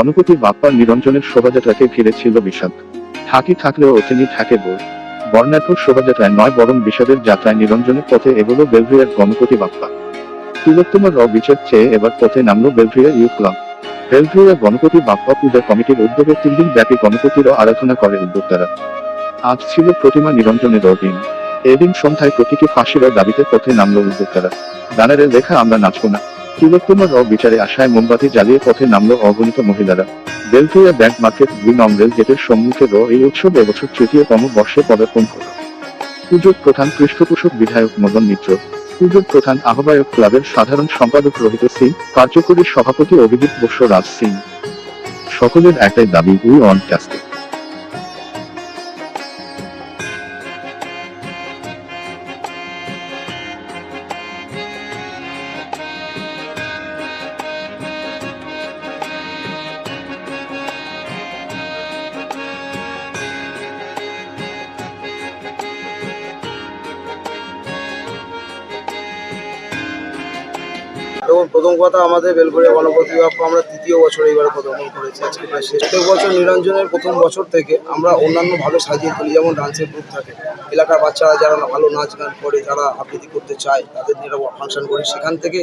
গণপতি বাপ্পার নিরঞ্জনের শোভাযাত্রাকে ঘিরে ছিল বিষাদ। থাকি থাকলেও ওঠেনি থাকে বোর বর্ণাঢ্য শোভাযাত্রায় নয়, বরং বিষাদের যাত্রায় নিরঞ্জনের পথে এগোলো বেলভিয়ার গণপতি বাপ্পা। তিলোত্তমার র বিচার চেয়ে এবার পথে নামলো বেলভিয়া ইউথ ক্লাব। বেলভিয়া গণপতি বাপ্পা পূজা কমিটির উদ্যোগে তিন দিন ব্যাপী গণপতিরও আরাধনা করে উদ্যোক্তারা। আজ ছিল প্রতিমা নিরঞ্জনের দিন এদিন সন্ধ্যায় প্রতীকী ফাঁসির দাবিতে পথে নামলো উদ্যোক্তারা। ব্যানারে লেখা, আমরা নাচব না। তিলোত্তমার বিচারে আশায় মোমবাতি জ্বালিয়ে পথে নামল অগণিত মহিলারা। বেলভিয়া ব্যাংক মার্কেট দুই নং রেল গেটের সম্মুখে র এই উৎসব এবছর তৃতীয়তম বর্ষে পদার্পণ হল। পুজোর প্রধান পৃষ্ঠপোষক বিধায়ক মদন মিত্র, পুজোর প্রধান আহ্বায়ক ক্লাবের সাধারণ সম্পাদক রোহিত সিং, কার্যকরী সভাপতি অভিজিৎ বস্য রাজ সিং। সকলের একটাই দাবি উই অন ক্যাস্টে এবং প্রথম কথা আমাদের বেলঘরিয়া গণপতি বাপ্পা আমরা তৃতীয় বছর এইবার পদার্পণ করেছি। আজকে প্রায় বছর নিরঞ্জনের প্রথম বছর থেকে আমরা অন্যান্যভাবে সাজিয়ে তুলি। যেমন ডান্সের গ্রুপ থাকে। এলাকার বাচ্চারা যারা ভালো নাচ গান করে, যারা আবৃত্তি করতে চায়, তাদের নিয়ে ফাংশন করি। সেখান থেকে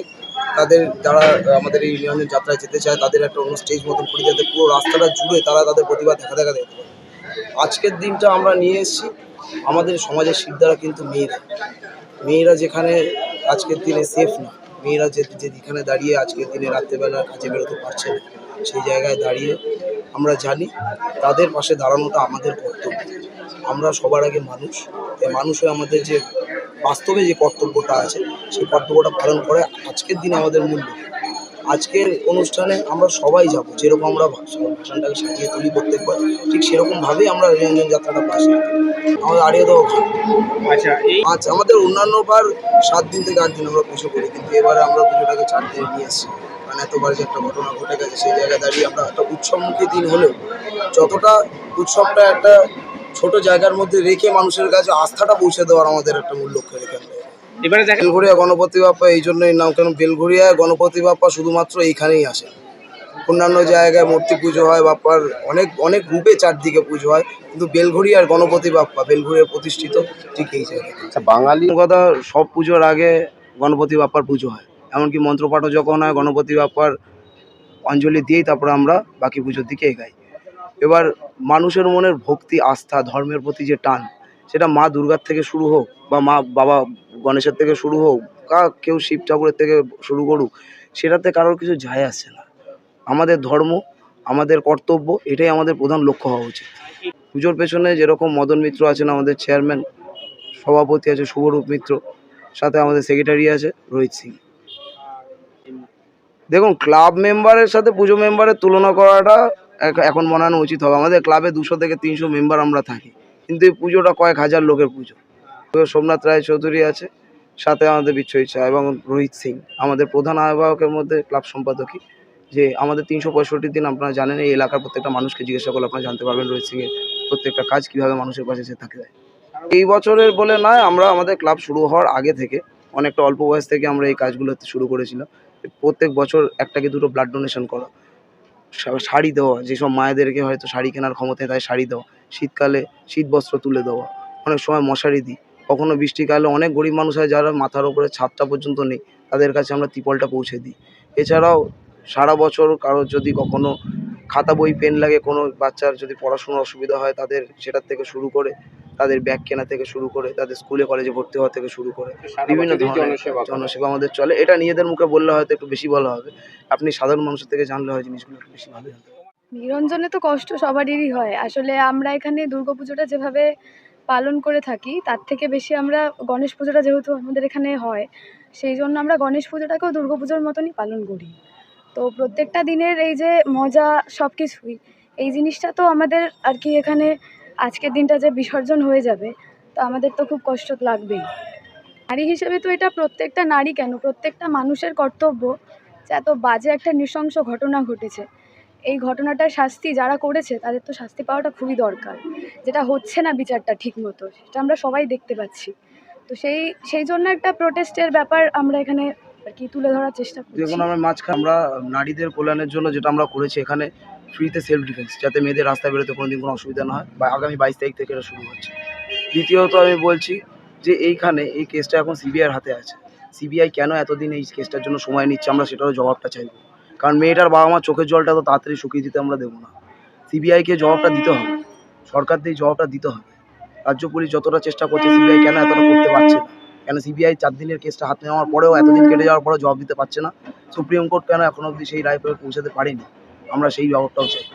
তাদের যারা আমাদের এই নিরঞ্জন যাত্রায় যেতে চায়, তাদের একটা অন্য স্টেজ মতন করি। যাতে পুরো রাস্তাটা জুড়ে তারা তাদের প্রতিভা দেখা দেখা দেখতে পারে। আজকের দিনটা আমরা নিয়ে এসেছি। আমাদের সমাজের শিরদারা কিন্তু মেয়েরা। মেয়েরা যেখানে আজকের দিনে সেফ না। মেয়েরা যে যেখানে দাঁড়িয়ে আজকের দিনে রাত্রেবেলা কাজে বেরোতে পারছে না, সেই জায়গায় দাঁড়িয়ে আমরা জানি তাদের পাশে দাঁড়ানোটা আমাদের কর্তব্য। আমরা সবার আগে মানুষ এই মানুষ হয়ে আমাদের যে বাস্তবে যে কর্তব্যটা আছে, সেই কর্তব্যটা পালন করে আজকের দিনে আমাদের মূল্য। আজকের অনুষ্ঠানে আমরা সবাই যাব। যেরকম আমরা ভাষণটাকে সাজিয়ে তুলি প্রত্যেকবার ঠিক সেরকমভাবেই আমরা নিরঞ্জন যাত্রাটা পাশ আমাদের আড়িয়ে দেওয়া আচ্ছা এই আচ্ছা আমাদের অন্যান্য বার সাত দিন থেকে আট দিন আমরা পুজো করি কিন্তু এবারে আমরা পুজোটাকে চার দিন নিয়ে এসেছি কারণ এতবার যে একটা ঘটনা ঘটে গেছে সেই জায়গায় দাঁড়িয়ে আমরা একটা উৎসবমুখী দিন হলেও যতটা উৎসবটা একটা ছোট জায়গার মধ্যে রেখে মানুষের কাছে আস্থাটা পৌঁছে দেওয়ার আমাদের একটা মূল লক্ষ্য রেখে এবারে দেখা বেলঘরিয়া গণপতি বাপ্পা এই জন্যই নাম কেন বেলঘরিয়া গণপতি বাপ্পা শুধুমাত্র এইখানেই আসে অন্যান্য জায়গায় মূর্তি পুজো হয় বাপ্পার অনেক অনেক রূপে চারদিকে পুজো হয় কিন্তু বেলঘরিয়ার গণপতি বাপ্পা বেলঘরিয়ার প্রতিষ্ঠিত ঠিক এই জায়গায়। আচ্ছা বাঙালি কথা সব পুজোর আগে গণপতি বাপ্পার পুজো হয় এমনকি মন্ত্রপাঠও যখন হয় গণপতি বাপ্পার অঞ্জলি দিয়েই তারপর আমরা বাকি পুজোর দিকে এগাই। এবার মানুষের মনের ভক্তি আস্থা ধর্মের প্রতি যে টান সেটা মা দুর্গার থেকে শুরু হোক বা মা বাবা গণেশের থেকে শুরু হোক কা কেউ শিব ঠাকুরের থেকে শুরু করুক, সেটাতে কারোর কিছু যায় আসে না। আমাদের ধর্ম, আমাদের কর্তব্য, এটাই আমাদের প্রধান লক্ষ্য হওয়া উচিত। পুজোর পেছনে যেরকম মদন মিত্র আছেন আমাদের চেয়ারম্যান সভাপতি আছে শুভরূপ মিত্র, সাথে আমাদের সেক্রেটারি আছে রোহিত সিং। দেখুন ক্লাব মেম্বারের সাথে পুজো মেম্বারের তুলনা করাটা এখন মনে উচিত হবে। আমাদের ক্লাবে দুশো থেকে তিনশো মেম্বার আমরা থাকি। কিন্তু এই পুজোটা কয়েক হাজার লোকের পুজো। সোমনাথ রায় চৌধুরী আছে সাথে আমাদের বিচ্ছয় চা এবং রোহিত সিং আমাদের প্রধান আহ্বায়কের মধ্যে ক্লাব সম্পাদকই যে আমাদের তিনশো পঁয়ষট্টি দিন আপনারা জানেন এই এলাকার প্রত্যেকটা মানুষকে জিজ্ঞাসা করলে আপনারা জানতে পারবেন রোহিত সিংয়ের প্রত্যেকটা কাজ কীভাবে মানুষের পাশে সে থাকে। যায় এই বছরের বলে নয় আমরা আমাদের ক্লাব শুরু হওয়ার আগে থেকে অনেকটা অল্প বয়স থেকে আমরা এই কাজগুলো শুরু করেছিলাম। প্রত্যেক বছর একটা কি দুটো ব্লাড ডোনেশন করা শাড়ি দেওয়া যেসব মায়েদেরকে হয়তো শাড়ি কেনার ক্ষমতা নেই, তাই শাড়ি দেওয়া শীতকালে শীত বস্ত্র তুলে দেওয়া অনেক সময় মশারি দিই কখনো বৃষ্টিকালে অনেক গরিব মানুষ হয় যারা মাথার উপরে ছাদটা পর্যন্ত নেই তাদের কাছে আমরা ত্রিপলটা পৌঁছে দিই। এছাড়াও সারা বছর কারোর যদি কখনো খাতা বই পেন লাগে কোনো বাচ্চার যদি পড়াশোনার অসুবিধা হয় তাদের সেটার থেকে শুরু করে তাদের ব্যাগ কেনা থেকে শুরু করে তাদের স্কুলে কলেজে ভর্তি হওয়া থেকে শুরু করে বিভিন্ন ধরনের জনসেবা আমাদের চলে। এটা নিজেদের মুখে বললে হয়তো একটু বেশি বলা হবে। আপনি সাধারণ মানুষের থেকে জানলে হয় জিনিসগুলো একটু বেশি ভালো জানতে নিরঞ্জনে তো কষ্ট সবারই হয়। আসলে আমরা এখানে দুর্গাপুজোটা যেভাবে পালন করে থাকি, তার থেকে বেশি আমরা গণেশ পুজোটা যেহেতু আমাদের এখানে হয়, সেই জন্য আমরা গণেশ পুজোটাকেও দুর্গা পুজোর মতনই পালন করি। তো প্রত্যেকটা দিনের এই যে মজা সব কিছুই এই জিনিসটা তো আমাদের আর কি এখানে আজকের দিনটা যে বিসর্জন হয়ে যাবে, তো আমাদের তো খুব কষ্ট লাগবেই। নারী হিসেবে তো এটা প্রত্যেকটা নারী কেন? প্রত্যেকটা মানুষের কর্তব্য যে এত বাজে একটা নৃশংস ঘটনা ঘটেছে। এই ঘটনাটার শাস্তি যারা করেছে, তাদের তো শাস্তি পাওয়াটা খুবই দরকার। যেটা হচ্ছে না বিচারটা ঠিক মতো সেটা আমরা সবাই দেখতে পাচ্ছি। তো সেই সেই জন্য একটা প্রোটেস্টের ব্যাপার আমরা এখানে আর কি তুলে ধরার চেষ্টা করছি। দেখুন, আমরা মাঝখানে, আমরা নারীদের কল্যাণের জন্য যেটা আমরা করেছি, এখানে ফ্রিতে সেলফ ডিফেন্স যাতে মেয়েদের রাস্তায় বেরোতে কোনো দিন কোনো অসুবিধা না হয়, বা আগামী বাইশ তারিখ থেকে এটা শুরু হচ্ছে। দ্বিতীয়ত আমি বলছি যে এইখানে এই কেসটা এখন সিবিআইয়ের হাতে আছে। সিবিআই কেন এতদিন এই কেসটার জন্য সময় নিচ্ছে, আমরা সেটারও জবাবটা চাইব। কারণ মেয়েটার বাবা মা চোখের জলটা তো তাড়াতাড়ি শুকিয়ে দিতে আমরা দেবো না। সিবিআইকে জবাবটা দিতে হবে। সরকার দিয়ে জবাবটা দিতে হবে। রাজ্য পুলিশ যতটা চেষ্টা করছে সিবিআই কেন এতটা করতে পারছে না? কেন সিবিআই চার দিনের কেসটা হাতে নেওয়ার পরেও এতদিন কেটে যাওয়ার পরেও জবাব দিতে পারছে না? সুপ্রিম কোর্ট কেন এখনও অবধি সেই রায় পৌঁছাতে পারেনি? আমরা সেই জবাবটাও চাই।